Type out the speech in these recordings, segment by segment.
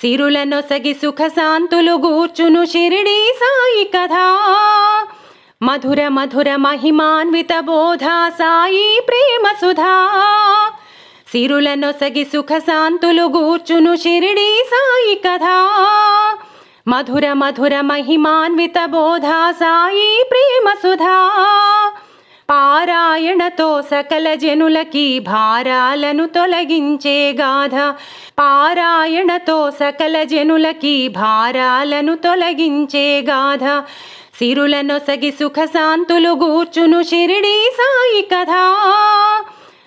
సిరులనొసగి సుఖ శాంతులు గూర్చును షిరిడి సాయి కథా. మధుర మధుర మహిమాన్విత బోధ సాయి ప్రేమ సుధా. సిరులనొసగి సుఖ శాంతులు గూర్చును షిరిడి సాయి కథా. మధుర మధుర మహిమాన్విత బోధ సాయి ప్రేమ సుధా. పారాయణతో సకల జనులకి భారాలను తొలగించే గాథ. పారాయణతో సకల జనులకి భారాలను తొలగించే గాథ. సిరులనొసగి సుఖశాంతులు గూర్చును షిరిడి సాయి కథ.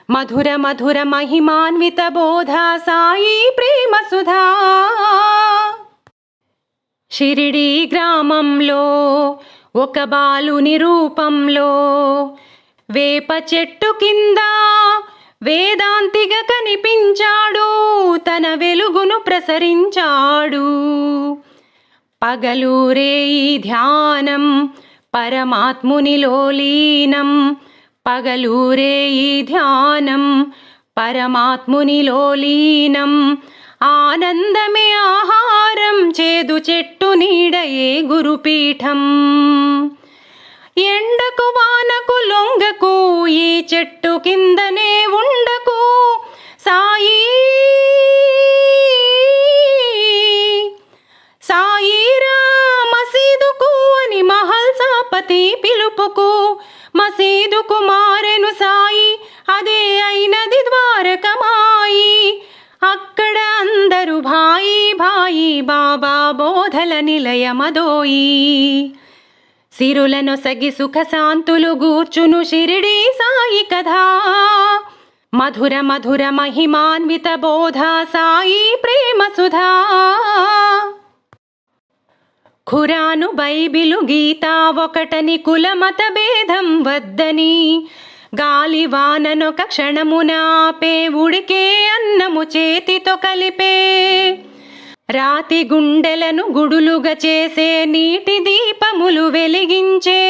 మధుర మధుర మహిమాన్విత బోధ సాయి ప్రేమ సుధా. షిరిడీ గ్రామంలో ఒక బాలుని రూపంలో వేప చెట్టు కింద వేదాంతిగా కనిపించాడు. తన వెలుగును ప్రసరించాడు. పగలూరే ఈ ధ్యానం పరమాత్మునిలో లీనం పగలూరే ఈ ధ్యానం పరమాత్మునిలో లీనం ఆనందమే ఆహారం చేదు చెట్టు నీడయే గురుపీఠం. ఎండకు వానకు చెట్టు కిందనే ఉండకు సాయి. సాయిరా మసీదుకు అని మహల్ సాపతి పిలుపుకు మసీదుకు మారెను సాయి అదే అయినది ద్వారకమాయి. అక్కడ అందరు భాయి భాయి బాబా బోధల నిలయమదోయి. సిరులనొసగి సుఖ శాంతులు గూర్చును షిరిడి సాయి కథా. మధుర మధుర మహిమాన్విత బోధ సాయి ప్రేమ సుధా. ఖురాను బైబిలు గీత ఒకటని కులమత భేదం వద్దని. గాలి వాననొక క్షణమునాపే ఉడికే అన్నము చేతితో కలిపే. రాతి గుండెలను గుడులుగా చేసే నీటి దీపములు వెలిగించే.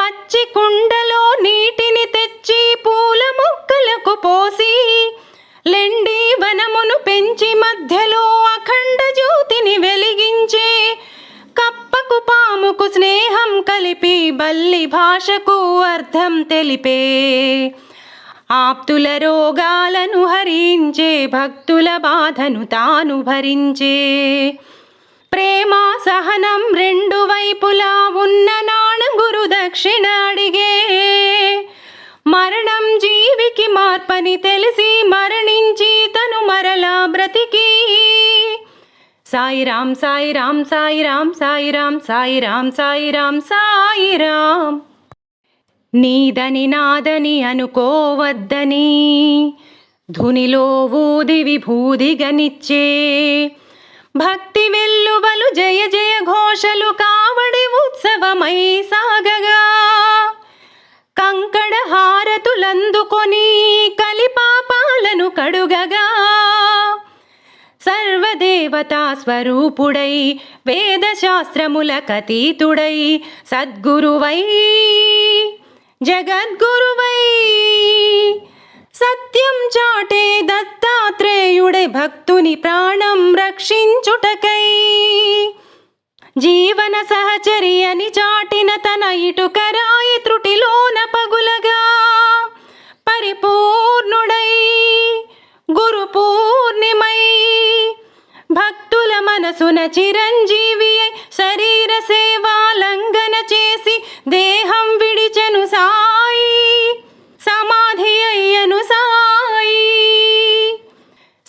పచ్చి కుండలో నీటిని తెచ్చి పూల మొక్కలకు పోసి లెండి వనమును పెంచి మధ్యలో అఖండ జ్యోతిని వెలిగించే. కప్పకు పాముకు స్నేహం కలిపి బల్లి భాషకు అర్థం తెలిపే. ఆప్తుల రోగాలను హరించే భక్తుల బాధను తాను భరించే. ప్రేమ సహనం రెండు వైపులా ఉన్న నాణ గురు దక్షిణ అడిగే. మరణం జీవికి మార్పని తెలిసి మరణించి తను మరలా బ్రతికి. సాయిరాం సాయిరాం సాయిరాం సాయిరాం సాయిరాం సాయిరాం సాయిరాం. నీదని నాదని అనుకోవద్దని ధునిలో ఊది విభూదిగనిచ్చే భక్తి వెల్లువలు జయ జయ ఘోషలు కావడి ఉత్సవమై సాగగా. కంకణ హారతులందుకొని కలిపాపాలను కడుగగా. సర్వదేవతా స్వరూపుడై వేదశాస్త్రముల కతీతుడై సద్గురువై జగద్గురువై. సత్యం చాటే దత్తాత్రేయుడే భక్తుని ప్రాణం రక్షించుటకై. జీవన సహచరి అని చాటిన తన ఇటుకరాయి త్రుటిలోన పగులగా. పరిపూర్ణుడై గురు పూర్ణిమై భక్తుల మనసున చిరంజీవి శరీర సేవాలంఘన చేసి దేహం విడిచెను సా